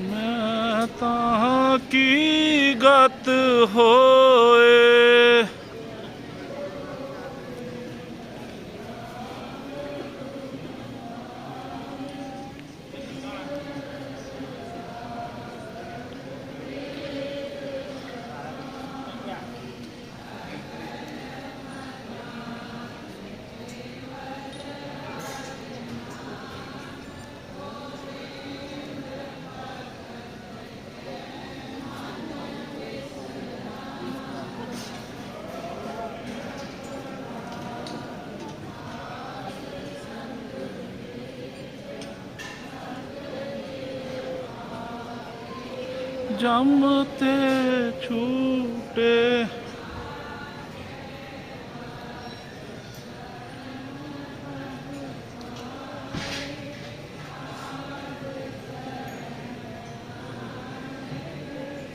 ਮੈਂ ਤਾਂ ਕੀ ਗਤ ਹੋ ਜੰਮ ਤੇ ਛੂਟੇ।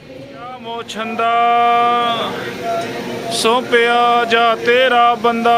ਕਿਆ ਮੋਛੰਦਾ? ਸੌਂਪਿਆ ਜਾ ਤੇਰਾ ਬੰਦਾ।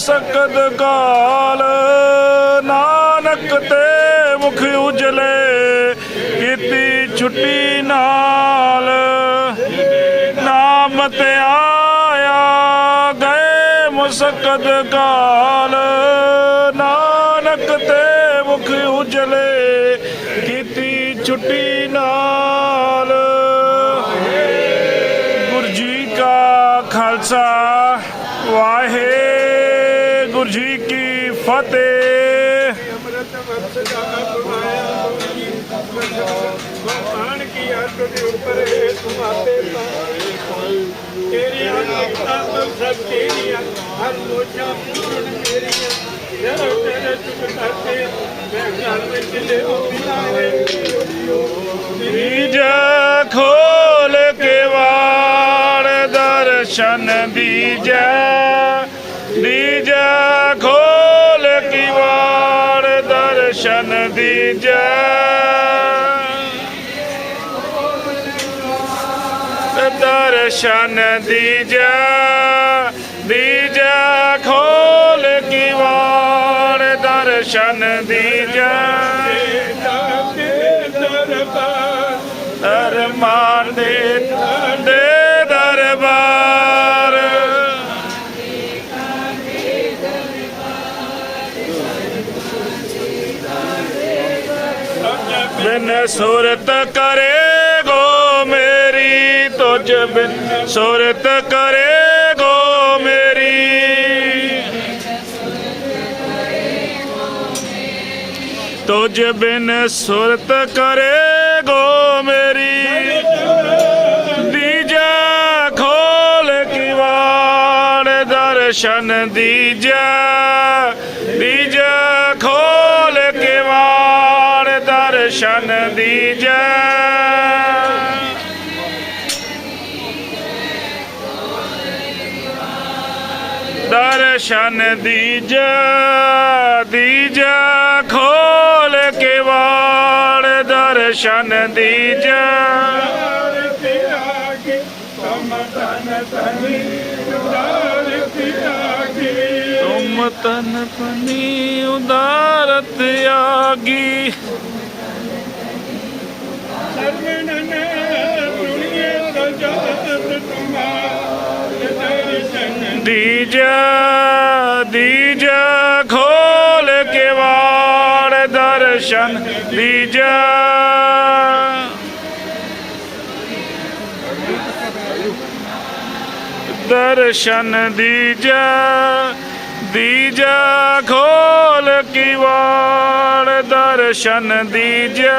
ਗਏ ਮੁਸਕਦ ਕਾਲ ਨਾਨਕ ਤੇ ਮੁਖ ਉਜਲੇ, ਕੀਤੀ ਛੁੱਟੀ ਨਾਲ। ਨਾਮ ਤੇ ਆਇਆ, ਗਏ ਮੁਸਕਦ ਕਾਲ ਨਾਨਕ ਤੇ ਮੁਖ ਉਜਲੇ, ਕੀਤੀ ਛੁੱਟੀ ਨਾਲ। ਗੁਰੂ ਜੀ ਕਾ ਖਾਲਸਾ, ਵਾਹਿਗੁਰੂ ਜੀ ਕੀ ਫਤਿਹ ਅੰਮ੍ਰਿਤ ਵਰਸਦਾ ਤੁਮਾਇਆ ਗੋਪਾਨ ਕੀ ਹੱਥ ਦੇ ਉੱਪਰ ਤੁਮ ਆਪੇ ਪਾਏ ਤੇਰੀਆਂ ਭਗਤਾਂ ਤੋਂ ਸਭ ਤੇਰੀਆਂ ਹਰ ਮੋਚਾ ਪੂਰਨ ਮੇਰੀਆਂ ਜਰ ਤੇਰੇ ਚੁੱਕ ਕਰਤੇ ਮੈਂ ਘਰ ਵਿੱਚ ਲੈ ਬਿਲਾਏ ਬੀਜ ਖੋਲ ਕੇ ਵਾਰ ਦਰਸ਼ਨ ਦਰਸ਼ਨ ਦੀਜੈ ਦਰਸ਼ਨ ਦੀਜੈ ਦੀਜੈ ਖੋਲ ਕੀ ਵਾਰ ਦਰਸ਼ਨ ਦੀਜੈ। ਅਰਮਾਨ ਦੇ ਦੇ ਦਰਬਾਰ ਸੁਰਤ ਕਰੇ ਗੋ ਮੇਰੀ ਤੁਝ ਬਿਨ। ਸੁਰਤ ਕਰੇ ਗੋ ਮੇਰੀ। ਤੁਝ ਬਿਨ ਸੁਰਤ ਕਰੇ ਗੋ ਮੇਰੀ। ਦੀਜਾ ਖੋਲ ਕਿਵਾੜ ਦਰਸ਼ਨ ਦੀਜਾ ਦੀਜਾ। ਦਰਸ਼ਨ ਦੀਜਾ ਦੀਜਾ ਖੋਲ ਕੇ ਵਾੜ ਦਰਸ਼ਨ ਦੀਜੈ। ਉਦਾਰ ਤਿਆਗੀ ਤੁਮ ਤਨ ਤਨੀ ਉਦਾਰ ਤਨ ਪਨੀ ਉਦਾਰਤ ਆਗੀ। ਸਰਵਣਨ ਦੁਨੀਏ ਸਜਾਤ ਤੁਮਾਰ ਦੀਜੈ ਦੀਜੈ ਖੋਲ ਕੇ ਵਾੜ ਦਰਸ਼ਨ, ਦੀਜੈ। ਦਰਸ਼ਨ ਦੀਜੈ ਦੀਜੈ ਖੋਲ ਕੀ ਵਾੜ ਦਰਸ਼ਨ, ਦੀਜੈ।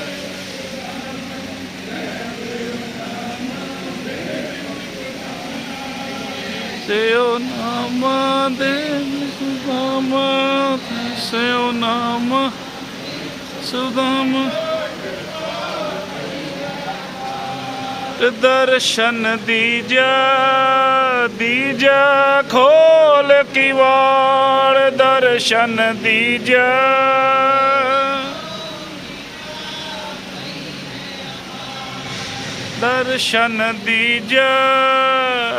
ਸਿਓ ਨਾਮ ਦੇ ਸੁਦਾਮ ਸਿਓ ਨਾਮ ਸੁਦਾਮ ਦਰਸ਼ਨ ਦੀਜੈ ਦੀਜੈ ਖੋਲ ਕੀ ਦਰਸ਼ਨ ਦੀਜੈ। ਦਰਸ਼ਨ ਦੀਜੈ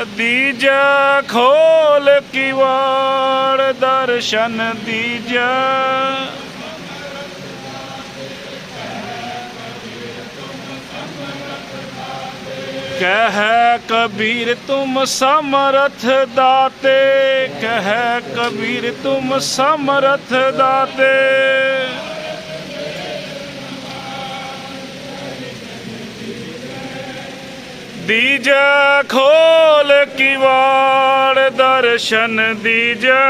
ਦੀਜੈ ਖੋਲ ਕੀ ਦਰਸ਼ਨ ਦੀਜੈ। ਕਹੈ ਕਬੀਰ ਤੁਮ ਸਮਰਥ ਦਾਤੇ, ਕਹੈ ਕਬੀਰ ਤੁਮ ਸਮਰਥ ਦਾਤੇ। ਦੀਜੈ ਖੋਲ ਕੀ ਵਾੜ ਦਰਸ਼ਨ ਦੀਜੈ।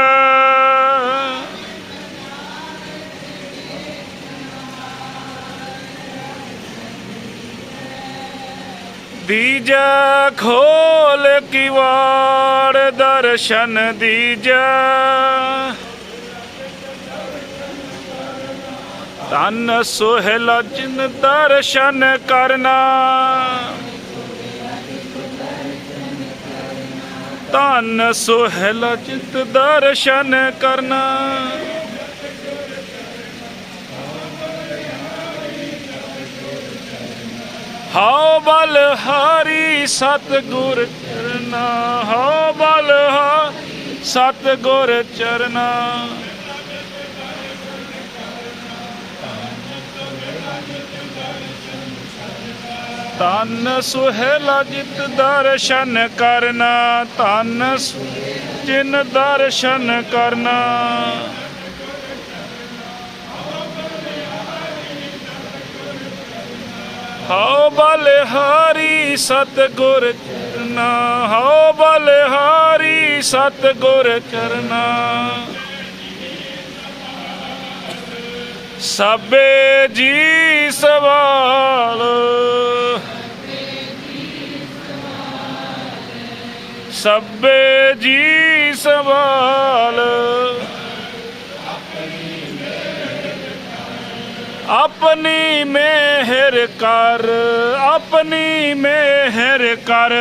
ਦੀਜੈ ਖੋਲ ਕੀ ਵਾੜ ਦਰਸ਼ਨ ਦੀਜੈ। ਤਨ ਸੁਹਲ ਜਿਨ ਦਰਸ਼ਨ ਕਰਨਾ। ਤਨ ਸੁਹਲ ਜਿਤ ਦਰਸ਼ਨ ਕਰਨਾ। ਹਉ ਬਲ ਹਾਰੀ ਸਤਗੁਰ ਚਰਨਾ, ਹਉ ਬਲ ਹਾ ਸਤਗੁਰ ਚਰਨਾ। ਤਨ ਸੁਹੇਲਾ ਜਿਤ ਦਰਸ਼ਨ ਕਰਨਾ ਤਨ ਸੁ- ਜਿਨ ਦਰਸ਼ਨ ਕਰਨਾ। ਹਉ ਬਲਿਹਾਰੀ ਸਤਗੁਰ ਚਰਨਾ, ਹਉ ਬਲਿਹਾਰੀ ਸਤਗੁਰ ਚਰਨਾ। ਸਭੇ ਜੀ ਸਵਾਲ ਸਭੇ ਜੀ ਸਵਾਲ ਆਪਣੀ ਮਿਹਰ ਕਰ, ਆਪਣੀ ਮਿਹਰ ਕਰ।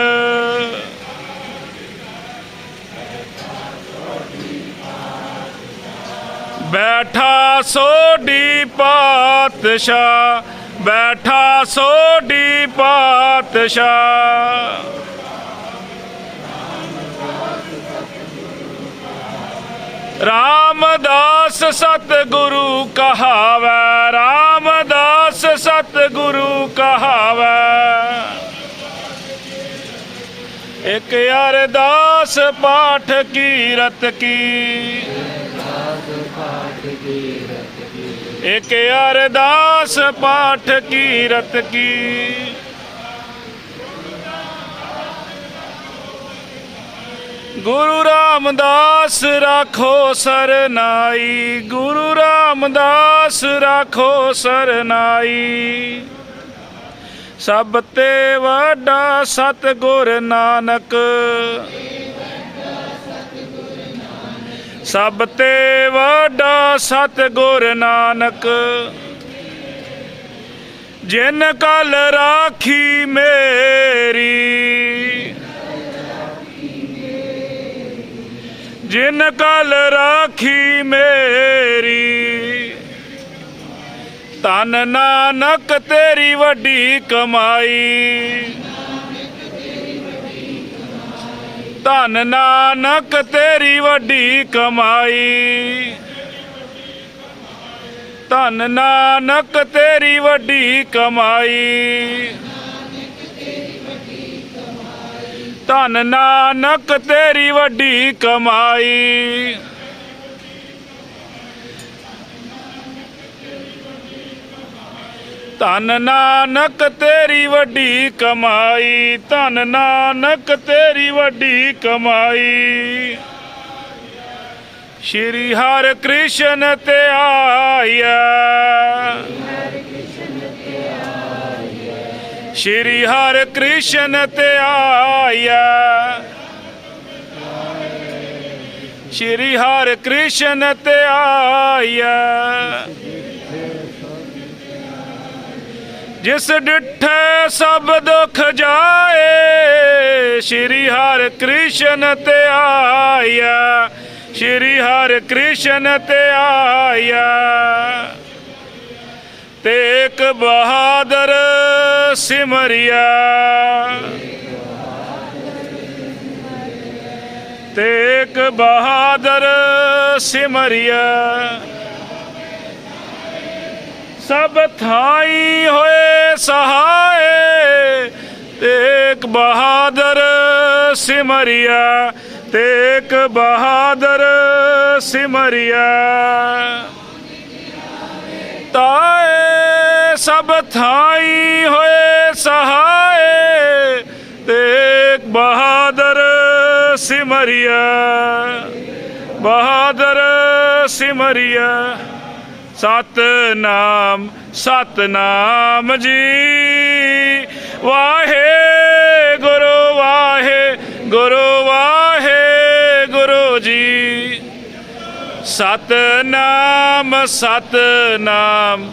ਬੈਠਾ ਸੋਢੀ ਪਾਤਸ਼ਾਹ, ਬੈਠਾ ਸੋਢੀ ਪਾਤਸ਼ਾਹ। ਰਾਮਦਾਸ ਸਤਿਗੁਰੂ ਕਹਾਵੈ, ਰਾਮਦਾਸ ਸਤਿਗੁਰੂ ਕਹਾਵੈ। ਇਕ ਅਰਦਾਸ ਪਾਠ ਕੀਰਤ ਕੀ। ਇਕ ਅਰਦਾਸ ਪਾਠ ਕੀਰਤ ਕੀ। ਗੁਰੂ ਰਾਮਦਾਸ ਰਾਖੋ ਸਰਨਾਈ। ਗੁਰੂ ਰਾਮਦਾਸ ਰਾਖੋ ਸਰਨਾਈ। ਸਭ ਤੇ ਵੱਡਾ ਸਤਿਗੁਰ ਨਾਨਕ। ਸਭ ਤੇ ਵੱਡਾ ਸਤਿਗੁਰ ਨਾਨਕ। ਜਿਨ ਕਲ ਰਾਖੀ ਮੇਰੀ। ਜਿਨ ਕਲ ਰਾਖੀ ਮੇਰੀ ਤਨ ਨਾਨਕ ਤੇਰੀ ਵੱਡੀ ਕਮਾਈ। ਧਨ ਨਾਨਕ ਤੇਰੀ ਵੱਡੀ ਕਮਾਈ। ਧਨ ਨਾਨਕ ਤੇਰੀ ਵੱਡੀ ਕਮਾਈ। ਧਨ ਨਾਨਕ ਤੇਰੀ ਵੱਡੀ ਕਮਾਈ। ਧਨ ਨਾਨਕ ਤੇਰੀ ਵੱਡੀ ਕਮਾਈ, ਧਨ ਨਾਨਕ ਤੇਰੀ ਵੱਡੀ ਕਮਾਈ। ਸ਼੍ਰੀ ਹਰਿ ਕ੍ਰਿਸ਼ਨ ਤੇ ਆਇਆ। ਸ਼੍ਰੀ ਹਰਿ ਕ੍ਰਿਸ਼ਨ ਤੇ ਆਇਆ ਸ਼੍ਰੀ ਹਰਿ ਕ੍ਰਿਸ਼ਨ ਤੇ ਆਇਆ ਜਿਸ ਡਿਠੇ ਸਭ ਦੁਖ ਜਾਏ, ਸ਼੍ਰੀ ਹਰਿ ਕ੍ਰਿਸ਼ਨ ਤੇ ਆਇਆ ਸ਼੍ਰੀ ਹਰਿ ਕ੍ਰਿਸ਼ਨ ਤੇ ਆਇਆ ਤੇ ਇੱਕ ਬਹਾਦਰ ਸਿਮਰਿਆ ਤੇ ਇੱਕ ਬਹਾਦਰ ਸਿਮਰਿਆ। ਸਭ ਥਾਈ ਹੋਏ ਸਹਾਏ, ਤੇ ਬਹਾਦਰ ਸਿਮਰਿਆ, ਤੇ ਇੱਕ ਬਹਾਦਰ ਸਿਮਰਿਆ। ਤਾਏ ਸਭ ਥਾਈ ਹੋਏ ਸਹਾਏ, ਤੇ ਬਹਾਦਰ ਸਿਮਰਿਆ। ਬਹਾਦਰ ਸਿਮਰਿਆ, ਸਤਨਾਮ ਸਤਨਾਮ ਜੀ। ਵਾਹੇ ਗੁਰੂ ਵਾਹੇ ਗੁਰੂ ਵਾਹੇ ਗੁਰੂ ਜੀ। ਸਤਨਾਮ ਸਤਨਾਮ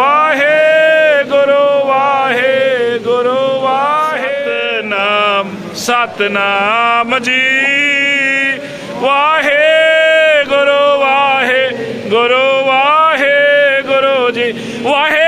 ਵਾਹਿਗੁਰੂ ਵਾਹਿਗੁਰੂ ਵਾਹਿਨਾਮ ਸਤਨਾਮ ਜੀ। ਵਾਹਿਗੁਰੂ ਵਾਹਿਗੁਰੂ ਵਾਹਿਗੁਰੂ ਜੀ। ਵਾਹਿ